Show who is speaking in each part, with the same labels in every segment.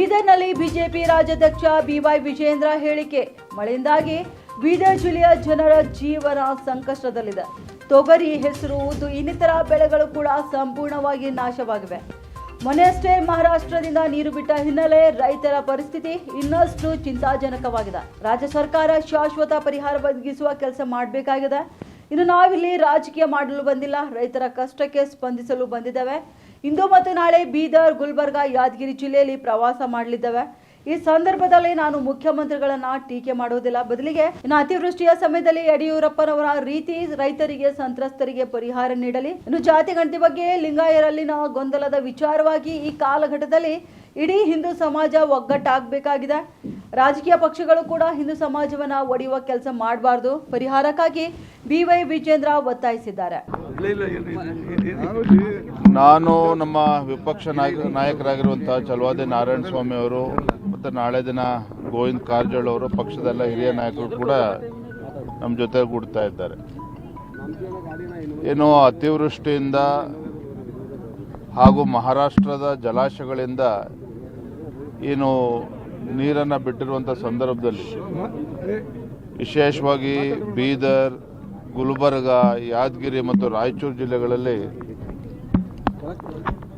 Speaker 1: ಬೀದರ್ನಲ್ಲಿ ಬಿಜೆಪಿ ರಾಜ್ಯಾಧ್ಯಕ್ಷ ಬಿವೈ ವಿಜೇಂದ್ರ ಹೇಳಿಕೆ. ಮಳೆಯಿಂದಾಗಿ ಬೀದರ್ ಜಿಲ್ಲೆಯ ಜನರ ಜೀವನ ಸಂಕಷ್ಟದಲ್ಲಿದೆ. ತೊಗರಿ, ಹೆಸರು, ಉದ್ದು ಇನ್ನಿತರ ಬೆಳೆಗಳು ಕೂಡ ಸಂಪೂರ್ಣವಾಗಿ ನಾಶವಾಗಿವೆ. ಮೊನ್ನೆಯಷ್ಟೇ ಮಹಾರಾಷ್ಟ್ರದಿಂದ ನೀರು ಬಿಟ್ಟ ಹಿನ್ನೆಲೆ ರೈತರ ಪರಿಸ್ಥಿತಿ ಇನ್ನಷ್ಟು ಚಿಂತಾಜನಕವಾಗಿದೆ. ರಾಜ್ಯ ಸರ್ಕಾರ ಶಾಶ್ವತ ಪರಿಹಾರ ಒದಗಿಸುವ ಕೆಲಸ ಮಾಡಬೇಕಾಗಿದೆ. ಇನ್ನು ನಾವಿಲ್ಲಿ ರಾಜಕೀಯ ಮಾಡಲು ಬಂದಿಲ್ಲ. ರೈತರ ಕಷ್ಟಕ್ಕೆ ಸ್ಪಂದಿಸಲು ಬಂದಿದ್ದೇವೆ. ಇಂದು ಮತ್ತು ನಾಳೆ ಬೀದರ್, ಗುಲ್ಬರ್ಗ, ಯಾದಗಿರಿ ಜಿಲ್ಲೆಯಲ್ಲಿ ಪ್ರವಾಸ ಮಾಡಲಿದ್ದೇವೆ. ಈ ಸಂದರ್ಭದಲ್ಲಿ ನಾನು ಮುಖ್ಯಮಂತ್ರಿಗಳನ್ನ ಟೀಕೆ ಮಾಡುವುದಿಲ್ಲ ಬದಲಿಗೆ ಇನ್ನು ಅತಿವೃಷ್ಟಿಯ ಸಮಯದಲ್ಲಿ ಯಡಿಯೂರಪ್ಪನವರ ರೀತಿ ರೈತರಿಗೆ, ಸಂತ್ರಸ್ತರಿಗೆ ಪರಿಹಾರ ನೀಡಲಿ. ಇನ್ನು ಜಾತಿ ಗಣತಿ ಬಗ್ಗೆ ಲಿಂಗಾಯರಲ್ಲಿನ ಗೊಂದಲದ ವಿಚಾರವಾಗಿ ಈ ಕಾಲಘಟ್ಟದಲ್ಲಿ ಇಡೀ ಹಿಂದೂ ಸಮಾಜ ಒಗ್ಗಟ್ಟಾಗಬೇಕಾಗಿದೆ. ರಾಜಕೀಯ ಪಕ್ಷಗಳು ಕೂಡ ಹಿಂದೂ ಸಮಾಜವನ್ನ ಒಡೆಯುವ ಕೆಲಸ ಮಾಡಬಾರ್ದು. ಪರಿಹಾರಕ್ಕಾಗಿ ಬಿವೈ ವಿಜೇಂದ್ರ ಒತ್ತಾಯಿಸಿದ್ದಾರೆ.
Speaker 2: ನಾನು ನಮ್ಮ ವಿಪಕ್ಷ ನಾಯಕ ನಾಯಕರಾಗಿರುವಂತಹ ಚಲವಾದಿ ನಾರಾಯಣ ಸ್ವಾಮಿ ಅವರು ಮತ್ತು ನಾಳೆ ದಿನ ಗೋವಿಂದ್ ಕಾರಜೋಳ ಅವರು, ಪಕ್ಷದೆಲ್ಲ ಹಿರಿಯ ನಾಯಕರು ಕೂಡ ನಮ್ಮ ಜೊತೆ ಕೂಡ್ತಾ ಇದ್ದಾರೆ. ಏನು ಅತಿವೃಷ್ಟಿಯಿಂದ ಹಾಗೂ ಮಹಾರಾಷ್ಟ್ರದ ಜಲಾಶಯಗಳಿಂದ ಏನು ನೀರನ್ನು ಬಿಟ್ಟಿರುವಂಥ ಸಂದರ್ಭದಲ್ಲಿ ವಿಶೇಷವಾಗಿ ಬೀದರ್ ಗುಲ್ಬರ್ಗ, ಯಾದಗಿರಿ ಮತ್ತು ರಾಯಚೂರು ಜಿಲ್ಲೆಗಳಲ್ಲಿ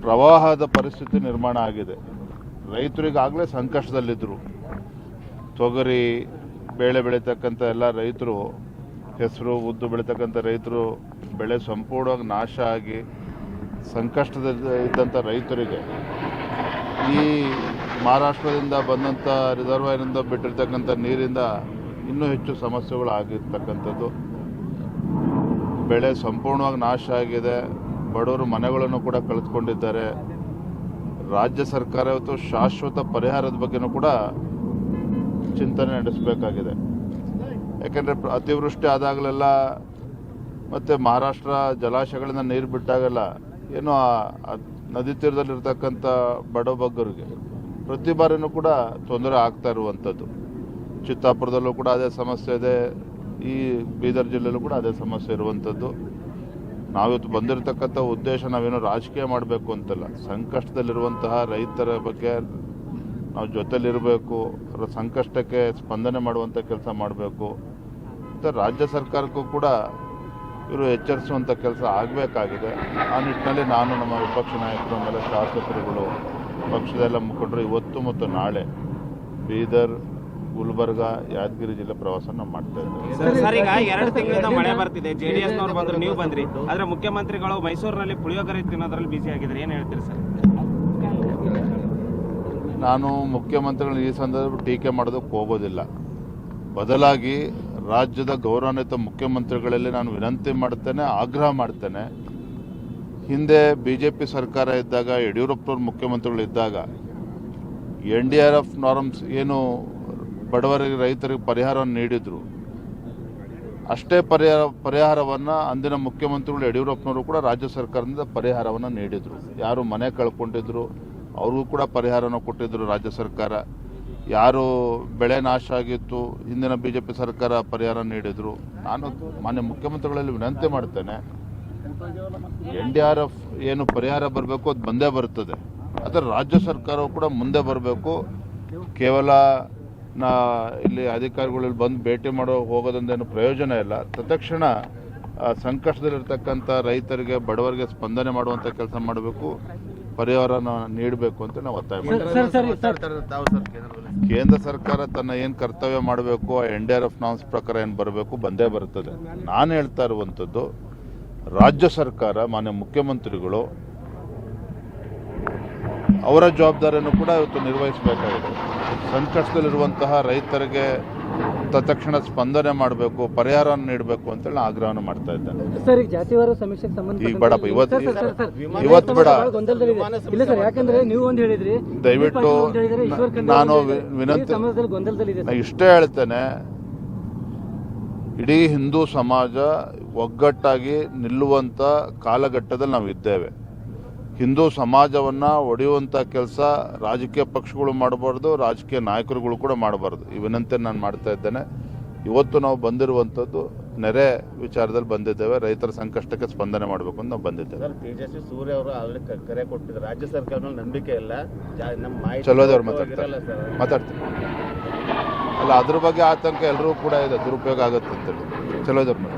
Speaker 2: ಪ್ರವಾಹದ ಪರಿಸ್ಥಿತಿ ನಿರ್ಮಾಣ ಆಗಿದೆ. ರೈತರಿಗಾಗಲೇ ಸಂಕಷ್ಟದಲ್ಲಿದ್ದರು ತೊಗರಿ ಬೇಳೆ ಬೆಳೀತಕ್ಕಂಥ ಎಲ್ಲ ರೈತರು, ಹೆಸರು, ಉದ್ದು ಬೆಳೀತಕ್ಕಂಥ ರೈತರು, ಬೆಳೆ ಸಂಪೂರ್ಣವಾಗಿ ನಾಶ ಆಗಿ ಸಂಕಷ್ಟದಲ್ಲಿ ಇದ್ದಂಥ ರೈತರಿಗೆ ಈ ಮಹಾರಾಷ್ಟ್ರದಿಂದ ಬಂದಂಥ ರಿಸರ್ವಾಯರಿಂದ ಬಿಟ್ಟಿರ್ತಕ್ಕಂಥ ನೀರಿಂದ ಇನ್ನೂ ಹೆಚ್ಚು ಸಮಸ್ಯೆಗಳು ಆಗಿರ್ತಕ್ಕಂಥದ್ದು. ಬೆಳೆ ಸಂಪೂರ್ಣವಾಗಿ ನಾಶ ಆಗಿದೆ. ಬಡವರು ಮನೆಗಳನ್ನು ಕೂಡ ಕಳೆದುಕೊಂಡಿದ್ದಾರೆ. ರಾಜ್ಯ ಸರ್ಕಾರ ಇವತ್ತು ಶಾಶ್ವತ ಪರಿಹಾರದ ಬಗ್ಗೆನೂ ಕೂಡ ಚಿಂತನೆ ನಡೆಸಬೇಕಾಗಿದೆ. ಯಾಕೆಂದರೆ ಅತಿವೃಷ್ಟಿ ಆದಾಗಲೆಲ್ಲ ಮತ್ತು ಮಹಾರಾಷ್ಟ್ರ ಜಲಾಶಯಗಳಿಂದ ನೀರು ಬಿಟ್ಟಾಗೆಲ್ಲ ಏನು ಆ ಆ ನದಿ ತೀರದಲ್ಲಿರ್ತಕ್ಕಂಥ ಬಡಬಗ್ಗರಿಗೆ ಪ್ರತಿ ಬಾರಿನೂ ಕೂಡ ತೊಂದರೆ ಆಗ್ತಾ ಇರುವಂಥದ್ದು. ಚಿತ್ತಾಪುರದಲ್ಲೂ ಕೂಡ ಅದೇ ಸಮಸ್ಯೆ ಇದೆ. ಈ ಬೀದರ್ ಜಿಲ್ಲೆಯಲ್ಲೂ ಕೂಡ ಅದೇ ಸಮಸ್ಯೆ ಇರುವಂಥದ್ದು. ನಾವಿವತ್ತು ಬಂದಿರತಕ್ಕಂಥ ಉದ್ದೇಶ ನಾವೇನೋ ರಾಜಕೀಯ ಮಾಡಬೇಕು ಅಂತಲ್ಲ. ಸಂಕಷ್ಟದಲ್ಲಿರುವಂತಹ ರೈತರ ಬಗ್ಗೆ ನಾವು ಜೊತೆಲಿರಬೇಕು, ಅವರ ಸಂಕಷ್ಟಕ್ಕೆ ಸ್ಪಂದನೆ ಮಾಡುವಂಥ ಕೆಲಸ ಮಾಡಬೇಕು. ಮತ್ತು ರಾಜ್ಯ ಸರ್ಕಾರಕ್ಕೂ ಕೂಡ ಇವರು ಎಚ್ಚರಿಸುವಂಥ ಕೆಲಸ ಆಗಬೇಕಾಗಿದೆ. ಆ ನಿಟ್ಟಿನಲ್ಲಿ ನಾನು ನಮ್ಮ ವಿಪಕ್ಷ ನಾಯಕರು, ಆಮೇಲೆ ಶಾಸಕರುಗಳು ಪಕ್ಷದೆಲ್ಲ ಮುಖಂಡರು ಇವತ್ತು ಮತ್ತು ನಾಳೆ ಬೀದರ್ ಗುಲ್ಬರ್ಗ ಯಾದಗಿರಿ ಜಿಲ್ಲೆ ಪ್ರವಾಸ ನಾವು ಮಾಡ್ತಾ ಇದ್ದೇವೆ.
Speaker 3: ಸರ್ ಸರ್ ಈಗ ಎರಡು ತಿಂಗಳಿಂದ ಮಳೆ ಬರ್ತಿದೆ. ಜೆಡಿಎಸ್ ನವರು ಬಂದ್ರು ನೀವು ಬಂದ್ರಿ. ಆದ್ರೆ ಮುಖ್ಯಮಂತ್ರಿಗಳು ಮೈಸೂರಿನಲ್ಲಿ ಪುಳಿಯೋಗರೆ ತಿನ್ನೋದ್ರಲ್ಲಿ ಬಿಸಿ ಆಗಿದ್ದಾರೆ. ಏನ್ ಹೇಳ್ತೀರಿ ಸರ್?
Speaker 2: ನಾನು ಮುಖ್ಯಮಂತ್ರಿಗಳನ್ನ ಈ ಸಂದರ್ಭ ಟೀಕೆ ಮಾಡೋದಕ್ಕೆ ಹೋಗೋದಿಲ್ಲ. ಬದಲಾಗಿ ರಾಜ್ಯದ ಗೌರವಾನ್ವಿತ ಮುಖ್ಯಮಂತ್ರಿಗಳಲ್ಲಿ ನಾನು ವಿನಂತಿ ಮಾಡ್ತೇನೆ ಆಗ್ರಹ ಮಾಡ್ತೇನೆ. ಹಿಂದೆ ಬಿ ಜೆ ಪಿ ಸರ್ಕಾರ ಇದ್ದಾಗ ಯಡಿಯೂರಪ್ಪನವ್ರ ಮುಖ್ಯಮಂತ್ರಿಗಳು ಇದ್ದಾಗ N D R F norms ಏನು ಬಡವರಿಗೆ ರೈತರಿಗೆ ಪರಿಹಾರವನ್ನು ನೀಡಿದರು. ಅಷ್ಟೇ ಪರಿಹಾರ, ಪರಿಹಾರವನ್ನು ಅಂದಿನ ಮುಖ್ಯಮಂತ್ರಿಗಳು ಯಡಿಯೂರಪ್ಪನವರು ಕೂಡ ರಾಜ್ಯ ಸರ್ಕಾರದಿಂದ ಪರಿಹಾರವನ್ನು ನೀಡಿದರು. ಯಾರು ಮನೆ ಕಳ್ಕೊಂಡಿದ್ರು, ಅವ್ರಿಗೂ ಕೂಡ ಪರಿಹಾರನ ಕೊಟ್ಟಿದ್ದರು ರಾಜ್ಯ ಸರ್ಕಾರ. ಯಾರು ಬೆಳೆ ನಾಶ ಆಗಿತ್ತು, ಹಿಂದಿನ ಬಿ ಜೆ ಪಿ ಸರ್ಕಾರ ಪರಿಹಾರ ನೀಡಿದರು. ನಾನು ಮಾನ್ಯ ಮುಖ್ಯಮಂತ್ರಿಗಳಲ್ಲಿ ವಿನಂತಿ ಮಾಡ್ತೇನೆ, ಎನ್ ಡಿ ಆರ್ ಎಫ್ ಏನು ಪರಿಹಾರ ಬರಬೇಕು ಅದು ಬಂದೇ ಬರ್ತದೆ. ಆದರೆ ರಾಜ್ಯ ಸರ್ಕಾರವು ಕೂಡ ಮುಂದೆ ಬರಬೇಕು. ಕೇವಲ ನಾ ಇಲ್ಲಿ ಅಧಿಕಾರಿಗಳಲ್ಲಿ ಬಂದು ಭೇಟಿ ಮಾಡೋ ಹೋಗೋದೊಂದೇನು ಪ್ರಯೋಜನ ಇಲ್ಲ. ತತ್ಕ್ಷಣ ಸಂಕಷ್ಟದಲ್ಲಿರ್ತಕ್ಕಂಥ ರೈತರಿಗೆ ಬಡವರಿಗೆ ಸ್ಪಂದನೆ ಮಾಡುವಂಥ ಕೆಲಸ ಮಾಡಬೇಕು. ಪರಿಹಾರನ ನೀಡಬೇಕು ಅಂತ ನಾವು ಒತ್ತಾಯ ಮಾಡ್ತೀವಿ. ಕೇಂದ್ರ ಸರ್ಕಾರ ತನ್ನ ಏನು ಕರ್ತವ್ಯ ಮಾಡಬೇಕು ಆ N D R F norms ಪ್ರಕಾರ ಏನು ಬರಬೇಕು ಬಂದೇ ಬರ್ತದೆ ನಾನು ಹೇಳ್ತಾ ಇರುವಂಥದ್ದು ರಾಜ್ಯ ಸರ್ಕಾರ ಮಾನ್ಯ ಮುಖ್ಯಮಂತ್ರಿಗಳು ಅವರ ಜವಾಬ್ದಾರಿಯನ್ನು ಕೂಡ ಇವತ್ತು ನಿರ್ವಹಿಸಬೇಕಾಗಿದೆ. ಸಂಕಷ್ಟದಲ್ಲಿರುವಂತಹ ರೈತರಿಗೆ ತತ್ಕ್ಷಣ ಸ್ಪಂದನೆ ಮಾಡಬೇಕು ಪರಿಹಾರ ನೀಡಬೇಕು ಅಂತೇಳಿ ಹೇಳಿ ಆಗ್ರಹವನ್ನು ಮಾಡ್ತಾ ಇದ್ದೇನೆ
Speaker 4: ಸರ್ ಈಗ ಜಾತಿವಾರ ಸಮೀಕ್ಷೆಗೆ ಸಂಬಂಧ
Speaker 2: ಈಗ ಬೇಡಪ್ಪ, ಇವತ್ತು-. ಇವತ್ತು ಬೇಡ.
Speaker 4: ಇಲ್ಲ ಸರ್ ಯಾಕಂದ್ರೆ ನೀವು ಒಂದು ಹೇಳಿದ್ರಿ
Speaker 2: ದಯವಿಟ್ಟು ನಾನು ವಿನಂತಿ- ಇಷ್ಟೇ ಹೇಳ್ತೇನೆ ಇಡೀ ಹಿಂದೂ ಸಮಾಜ ಒಗ್ಗಟ್ಟಾಗಿ ನಿಲ್ಲುವಂತ ಕಾಲಘಟ್ಟದಲ್ಲಿ ನಾವು ಇದ್ದೇವೆ ಹಿಂದೂ ಸಮಾಜವನ್ನು ಒಡೆಯುವಂಥ ಕೆಲಸ ರಾಜಕೀಯ ಪಕ್ಷಗಳು ಮಾಡಬಾರ್ದು ರಾಜಕೀಯ ನಾಯಕರುಗಳು ಕೂಡ ಮಾಡಬಾರ್ದು. ಈ ವಿನಂತಿ ನಾನು ಮಾಡ್ತಾ ಇದ್ದೇನೆ. ಇವತ್ತು ನಾವು ಬಂದಿರುವಂಥದ್ದು ನೆರೆ ವಿಚಾರದಲ್ಲಿ ಬಂದಿದ್ದೇವೆ. ರೈತರ ಸಂಕಷ್ಟಕ್ಕೆ ಸ್ಪಂದನೆ ಮಾಡಬೇಕು ಅಂತ ನಾವು ಬಂದಿದ್ದೇವೆ.
Speaker 5: ತೇಜಸ್ವಿ ಸೂರ್ಯ ಅವರು ಆಲ್ರೆಡಿ ಕರೆ ಕೊಟ್ಟಿದ್ದಾರೆ. ರಾಜ್ಯ ಸರ್ಕಾರ ಮೇಲೆ ನಂಬಿಕೆ ಇಲ್ಲ. ನಮ್ಮ
Speaker 2: ಚಲೋದವ್ರು ಮಾತಾಡ್ತಾರೆ.
Speaker 5: ಸರ್.
Speaker 2: ಮಾತಾಡ್ತೀನಿ. ಅಲ್ಲ ಅದ್ರ ಬಗ್ಗೆ ಆತಂಕ ಎಲ್ಲರೂ ಕೂಡ ಇದೆ. ದುರುಪಯೋಗ ಆಗುತ್ತೆ ಅಂತೇಳಿ ಚಲೋದವ್ರು